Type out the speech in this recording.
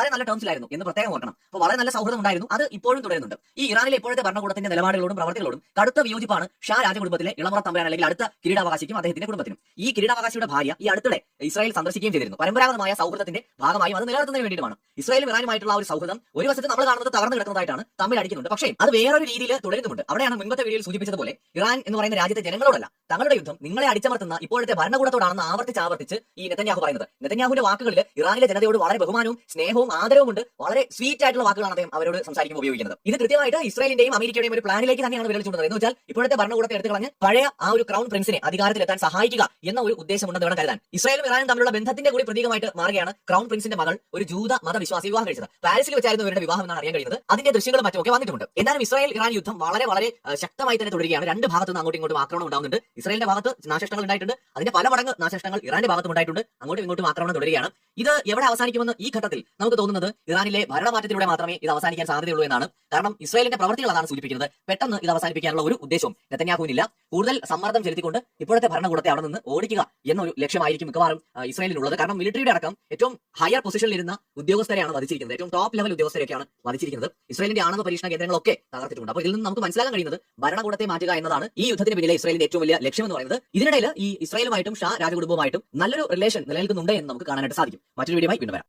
വളരെ നല്ല ടേംസിലായിരുന്നു എന്ന് പ്രത്യേകം ഓർക്കണം. അപ്പോൾ വളരെ നല്ല സൗഹൃദം ഉണ്ടായിരുന്നു. അത് ഇപ്പോഴും തുടരുന്നുണ്ട്. ഈ ഇറാനിലെ ഇപ്പോഴത്തെ ഭരണകൂടത്തിന്റെ നിലപാടുകളോടും പ്രവർത്തികളോടും കടുത്ത വിയോജിപ്പാണ് ഷാ രാജകുടുംബത്തിലെ ഇളമുറ തമ്പുരാൻ അല്ലെങ്കിൽ അടുത്ത കിരീടാവകാശിക്കും അദ്ദേഹത്തിന്റെ കുടുംബത്തിനും. ഈ കിരീടാവകാശിയുടെ ഭാര്യ ഈ അടുത്തിടെ ഇസ്രായേൽ സന്ദർശിക്കുകയും ചെയ്തിരുന്നു. പരമ്പരാഗതമായ സൗഹൃദത്തിന്റെ ഭാഗമായി അത് നിലനിർത്തുന്നതിന് വേണ്ടിയിട്ടാണ് ഇസ്രായേലും ഇറാനുമായിട്ടുള്ള ഒരു സൗഹൃദം ഒരു വശത്ത് നമ്മൾ കാണുന്നത് തകർന്നു കിടക്കുന്നതായിട്ടാണ് തമ്മിൽ അടിക്കുന്നുണ്ട്. പക്ഷേ അത് വേറൊരു രീതിയിൽ തുടരുന്നുണ്ട് അവിടെയാണ് മുൻപത്തെ വീഡിയോയിൽ സൂചിപ്പിച്ചതുപോലെ ഇറാൻ എന്ന് പറയുന്ന രാജ്യത്തെ ജനങ്ങളോടല്ല തങ്ങളുടെ യുദ്ധം നിങ്ങളെ അടിച്ചമർത്തുന്ന ഇപ്പോഴത്തെ ഭരണകൂടത്തോടാണെന്ന് ആവർത്തിച്ച് ആവർത്തിച്ച് ഈ നെതന്യാഹു പറയുന്നത്. നെതന്യാഹുവിന്റെ വാക്കുകളിൽ ഇറാനിലെ ജനതയോട് വളരെ ബഹുമാനവും സ്നേഹവും ആദരവും ഉണ്ട് വളരെ സ്വീറ്റ് ആയിട്ടുള്ള വാക്കുകളാണ് അദ്ദേഹം അവരോട് സംസാരിക്കുമ്പോൾ ഉപയോഗിക്കുന്നത്. ഇത് കൃത്യമായിട്ട് ഇസ്രായേലിന്റെയും അമേരിക്കയുടെയും ഒരു പ്ലാനിലേക്ക് തന്നെയാണ് ചൂണ്ടുന്നത്. എന്ന് വെച്ചാൽ ഇപ്പോഴത്തെ ഭരണകൂടത്തെ എടുത്തു കളഞ്ഞ് പഴയ ആ ഒരു ക്രൗൺ പ്രിൻസിനെ അധികാരത്തിലെത്താൻ സഹായിക്കുക എന്ന ഒരു ഉദ്ദേശമുണ്ടെന്ന് വേണം കരുതാൻ. ഇസ്രായേലും ഇറാനും തമ്മിലുള്ള ബന്ധത്തിന്റെ കൂടി പ്രതീകമായിട്ട് മാറുകയാണ് ക്രൗൺ പ്രിൻസിന്റെ മകൾ ഒരു ജൂത മതവിശ്വാസി വിവാഹം കഴിച്ചത്. പാരീസിൽ വെച്ചായിരുന്നു ഇവരുടെ വിവാഹം എന്നാണ് അറിയാൻ കഴിയുന്നത്. അതിന്റെ ദൃശ്യങ്ങളും മറ്റുമൊക്കെ വന്നിട്ടുണ്ട് എന്നാലും ഇസ്രായേൽ ഇറാൻ യുദ്ധം വളരെ വളരെ ശക്തമായി തന്നെ തുടരുകയാണ്. രണ്ട് ഭാഗത്തു നിന്ന് അങ്ങോട്ടും ഇങ്ങോട്ടും ആക്രമണം ഉണ്ടാകുന്നുണ്ട് ഇസ്രായേലിന്റെ ഭാഗത്ത് നാശനഷ്ടങ്ങൾ ഉണ്ടായിട്ടുണ്ട്. അതിന്റെ പല മടങ്ങ് നാശനഷ്ടങ്ങൾ ഇറാന്റെ ഭാഗത്തും ഉണ്ടായിട്ടുണ്ട്. അങ്ങോട്ടും ഇങ്ങോട്ടും ആക്രമണം തുടരുകയാണ്. ഇത് എവിടെ അവസാനിക്കുമെന്ന് ഈ ഘട്ടത്തിൽ നമുക്ക് തോന്നുന്നത് ഇറാനിലെ ഭരണമാറ്റത്തിലൂടെ മാത്രമേ ഇത് അവസാനിക്കാൻ സാധ്യതയുള്ളൂ എന്നാണ്. കാരണം ഇസ്രായേലിന്റെ പ്രവർത്തികൾ അതാണ് സൂചിപ്പിക്കുന്നത്. പെട്ടെന്ന് ഇത് അവസാനിപ്പിക്കാനുള്ള ഒരു ഉദ്ദേശവും നെത്തന്യാഹുവിനില്ല കൂടുതൽ സമ്മർദ്ദം ചെലുത്തിക്കൊണ്ട് ഇപ്പോഴത്തെ ഭരണകൂടത്തെ അവിടെ നിന്ന് ഓടിക്കുക എന്നൊരു ലക്ഷ്യമായിരിക്കും മിക്കവാറും ഇസ്രായേലിനുള്ളത്. കാരണം മിലിറ്ററിയുടെ അടക്കം ഏറ്റവും ഹയർ പൊസിഷനിൽ ഇരുന്ന ഉദ്യോഗസ്ഥരെയാണ് വധിച്ചിരിക്കുന്നത്. ഏറ്റവും ടോപ്പ് ലെവൽ ഉദ്യോഗസ്ഥരെയൊക്കെയാണ് വധിച്ചിരിക്കുന്നത്. ഇസ്രായേലിന്റെ ആണവ പരീക്ഷണ കേന്ദ്രങ്ങളൊക്കെ തകർത്തിട്ടുണ്ട്. അപ്പോൾ ഇതിൽ നിന്ന് നമുക്ക് മനസ്സിലാക്കാൻ കഴിയുന്നത് ഭരണകൂടത്തെ മാറ്റുക എന്നതാണ് ഈ യുദ്ധത്തിന് പിന്നിലെ ഇസ്രായേലിന്റെ ഏറ്റവും വലിയ ലക്ഷ്യം എന്ന് പറയുന്നത്. ഇതിനിടയിൽ ഈ ഇസ്രായേലുമായിട്ടും ഷാ രാജകുടുംബവുമായിട്ടും നല്ലൊരു റിലേഷൻ നിലനിൽക്കുന്നുണ്ട് എന്ന് നമുക്ക് കാണാനായിട്ട് സാധിക്കും. മറ്റൊരു വീഡിയോ വീണ്ടും വരാം.